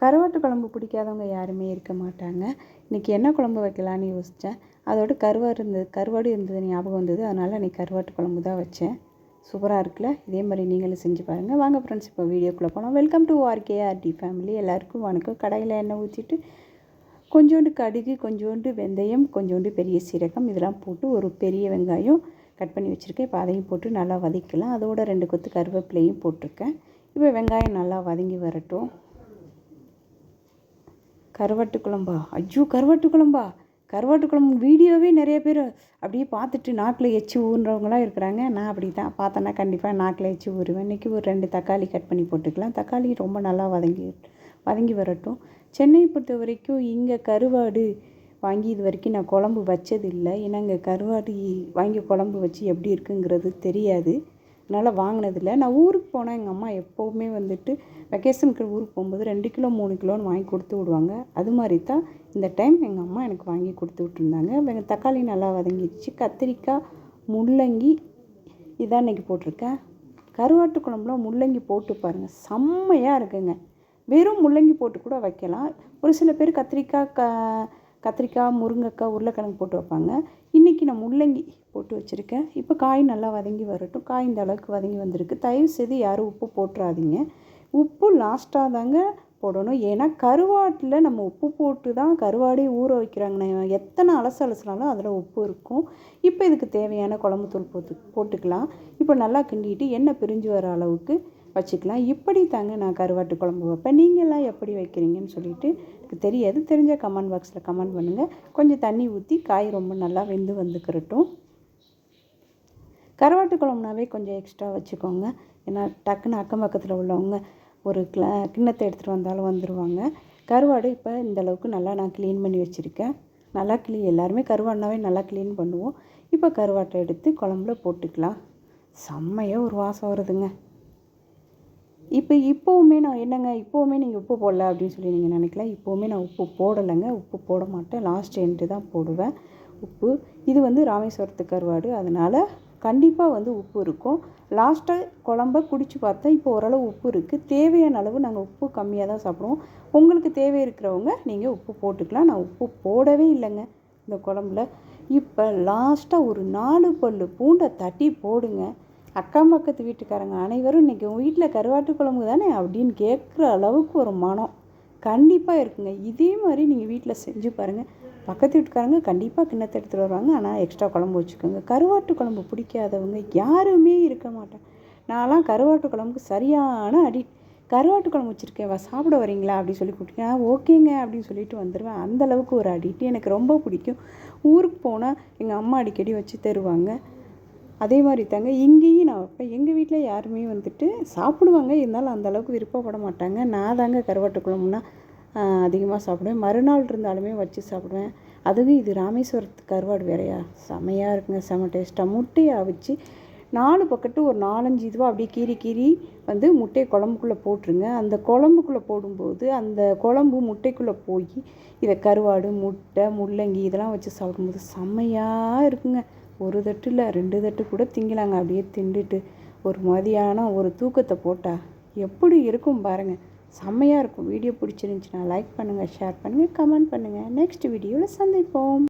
கருவாட்டு குழம்பு பிடிக்காதவங்க யாருமே இருக்க மாட்டாங்க. இன்றைக்கி என்ன குழம்பு வைக்கலான்னு யோசித்தேன் அதோட கருவாடு இருந்தது கருவாடு இருந்தது ஞாபகம் வந்தது. அதனால் இன்றைக்கி கருவாட்டு குழம்பு தான் வச்சேன். சூப்பராக இருக்குல்ல? இதே மாதிரி நீங்களும் செஞ்சு பாருங்கள் வாங்க ஃப்ரெண்ட்ஸ் இப்போ வீடியோக்குள்ளே போனோம் வெல்கம் டு ஆர்கேஆர்டி ஃபேமிலி எல்லாருக்கும் வணக்கம். கடையில் எண்ணெய் ஊற்றிட்டு கொஞ்சோண்டு கடுகு கொஞ்சோண்டு வெந்தயம் கொஞ்சோண்டு பெரிய சீரகம் இதெல்லாம் போட்டு ஒரு பெரிய வெங்காயம் கட் பண்ணி வச்சுருக்கேன். இப்போ அதையும் போட்டு நல்லா வதக்கலாம். அதோட ரெண்டு கொத்து கருவேப்பிலையும் போட்டிருக்கேன். இப்போ வெங்காயம் நல்லா வதங்கி வரட்டும். கருவாட்டு குழம்பா? ஐயோ கருவாட்டு குழம்பா? கருவாட்டு குழம்பு வீடியோவே நிறைய பேர் அப்படியே பார்த்துட்டு நாக்கில் எச்சி ஊறுறவங்களாம் இருக்கிறாங்க. நான் அப்படி தான் பார்த்தேன்னா கண்டிப்பாக நாக்கில் எச்சி ஊறுவேன். இன்றைக்கி ஒரு ரெண்டு தக்காளி கட் பண்ணி போட்டுக்கலாம். தக்காளி ரொம்ப நல்லா வதங்கி வதங்கி வரட்டும். சென்னையை பொறுத்த வரைக்கும் இங்கே கருவாடு வாங்கி இது வரைக்கும் நான் குழம்பு வச்சது இல்லை ஏன்னா இங்கே கருவாடு வாங்கி குழம்பு வச்சு எப்படி இருக்குங்கிறது தெரியாது. அதனால் வாங்கினதில்ல. நான் ஊருக்கு போனால் எங்கள் அம்மா எப்போவுமே வந்துட்டு வெக்கேஷனுக்கு ஊருக்கு போகும்போது ரெண்டு கிலோ மூணு கிலோன்னு வாங்கி கொடுத்து விடுவாங்க. அது மாதிரி தான் இந்த டைம் எங்கள் அம்மா எனக்கு வாங்கி கொடுத்து விட்ருந்தாங்க தக்காளி நல்லா வதங்கிடுச்சு. கத்திரிக்காய் முள்ளங்கி இதான் இன்றைக்கி போட்டிருக்கேன். கருவாட்டு குழம்புல முள்ளங்கி போட்டு பாருங்கள் செம்மையாக இருக்குங்க. வெறும் முள்ளங்கி போட்டு கூட வைக்கலாம். ஒரு சில பேர் கத்திரிக்காய் க கத்திரிக்காய் முருங்கைக்காய் உருளைக்கிழங்கு போட்டு வைப்பாங்க. இன்றைக்கி நான் முள்ளங்கி போட்டு வச்சுருக்கேன். இப்போ காய் நல்லா வதங்கி வரட்டும். காய் இந்த அளவுக்கு வதங்கி வந்திருக்கு. தயவு செய்து யாரும் உப்பு போட்டுறாதீங்க. உப்பு லாஸ்ட்டாக தாங்க போடணும். ஏன்னா கருவாட்டில் நம்ம உப்பு போட்டு தான் கருவாடே ஊற வைக்கிறாங்க. எத்தனை அலசு அலசினாலும் அதில் உப்பு இருக்கும். இப்போ இதுக்கு தேவையான குழம்பு தூள் போட்டு போட்டுக்கலாம். இப்போ நல்லா கிண்டிட்டு எண்ணெய் பிரிஞ்சு வர அளவுக்கு வச்சுக்கலாம். இப்படி தாங்க நான் கருவாட்டு குழம்பு வைப்பேன். நீங்கள்லாம் எப்படி வைக்கிறீங்கன்னு சொல்லிட்டு எனக்கு தெரியாது. தெரிஞ்ச கமெண்ட் பாக்ஸில் கமெண்ட் பண்ணுங்கள் கொஞ்சம் தண்ணி ஊற்றி காய் ரொம்ப நல்லா வெந்து வந்துக்கிறட்டும் கருவாட்டு குழம்புனாவே கொஞ்சம் எக்ஸ்ட்ரா வச்சுக்கோங்க. ஏன்னா டக்குன்னு அக்கம் பக்கத்தில் உள்ளவங்க ஒரு கிள கிண்ணத்தை எடுத்துகிட்டு வந்தாலும் வந்துடுவாங்க கருவாடு இப்போ இந்தளவுக்கு நல்லா நான் க்ளீன் பண்ணி வச்சுருக்கேன். நல்லா க்ளீன் எல்லாருமே கருவாடுனாவே நல்லா க்ளீன் பண்ணுவோம். இப்போ கருவாட்டை எடுத்து குழம்புல போட்டுக்கலாம். செம்மையாக ஒரு வாசம் வருதுங்க. இப்போ இப்போவுமே நான் என்னங்க இப்போவுமே நீங்கள் உப்பு போடல அப்படின்னு சொல்லி நீங்கள் நினைக்கலாம் இப்போவுமே நான் உப்பு போடலைங்க. உப்பு போட மாட்டேன். லாஸ்ட் எண்டு தான் போடுவேன் உப்பு. இது வந்து ராமேஸ்வரத்து கருவாடு. அதனால் கண்டிப்பாக வந்து உப்பு இருக்கும். லாஸ்ட்டாக குழம்ப குடித்து பார்த்தா இப்போ ஓரளவு உப்பு இருக்குது தேவையான அளவு நாங்கள் உப்பு கம்மியாக தான் சாப்பிடுவோம். உங்களுக்கு தேவை இருக்கிறவங்க நீங்கள் உப்பு போட்டுக்கலாம். நான் உப்பு போடவே இல்லைங்க இந்த குழம்புல. இப்போ லாஸ்ட்டாக ஒரு நாலு பல் பூண்டை தட்டி போடுங்க. அக்கம் பக்கத்து வீட்டுக்காரங்க அனைவரும் இன்றைக்கி உங்கள் வீட்டில் கருவாட்டு குழம்பு தானே அப்படின்னு கேட்குற அளவுக்கு ஒரு மனம் கண்டிப்பாக இருக்குங்க. இதே மாதிரி நீங்கள் வீட்டில் செஞ்சு பாருங்கள் பக்கத்து வீட்டுக்காரங்க கண்டிப்பாக கிண்ணத்தை எடுத்துகிட்டு வருவாங்க. ஆனால் எக்ஸ்ட்ரா குழம்பு வச்சுக்கோங்க. கருவாட்டு குழம்பு பிடிக்காதவங்க யாருமே இருக்க மாட்டேன் நான்லாம் கருவாட்டு குழம்புக்கு சரியான அடி கருவாட்டு குழம்பு வச்சுருக்கேன் வா சாப்பிட வரீங்களா அப்படின்னு சொல்லி கூப்பிட்டேன் ஓகேங்க அப்படின்னு சொல்லிட்டு வந்துடுவேன் அந்தளவுக்கு ஒரு அடிட்டு எனக்கு ரொம்ப பிடிக்கும். ஊருக்கு போனால் எங்கள் அம்மா அடிக்கடி வச்சு தருவாங்க. அதே மாதிரி தாங்க இங்கேயும் நான் வைப்பேன். எங்கள் வீட்டில் யாருமே வந்துட்டு சாப்பிடுவாங்க. இருந்தாலும் அந்தளவுக்கு விருப்பப்பட மாட்டாங்க. நான் தாங்க கருவாட்டு குழம்புனா அதிகமாக சாப்பிடுவேன். மறுநாள் இருந்தாலுமே வச்சு சாப்பிடுவேன். அதுவும் இது ராமேஸ்வரத்து கருவாடு வேறையா? செமையாக இருக்குங்க. செம டேஸ்ட்டாக முட்டையை அவிச்சு நாலு பக்கத்து ஒரு நாலஞ்சு இதுவாக அப்படியே கீறி கீறி வந்து முட்டையை குழம்புக்குள்ளே போட்டுருங்க. அந்த குழம்புக்குள்ளே போடும்போது அந்த குழம்பு முட்டைக்குள்ளே போய் இதை கருவாடு முட்டை முள்ளங்கி இதெல்லாம் வச்சு சாப்பிடும்போது செம்மையாக இருக்குங்க. ஒரு தட்டு இல்லை ரெண்டு தட்டு கூட திங்கலாங்க. அப்படியே திண்டுட்டு ஒரு மதியானம் ஒரு தூக்கத்தை போட்டால் எப்படி இருக்கும் பாருங்கள் செம்மையாக இருக்கும். வீடியோ பிடிச்சிருந்துச்சின்னா லைக் பண்ணுங்கள் ஷேர் பண்ணுங்கள் கமெண்ட் பண்ணுங்கள் நெக்ஸ்ட் வீடியோவில் சந்திப்போம்.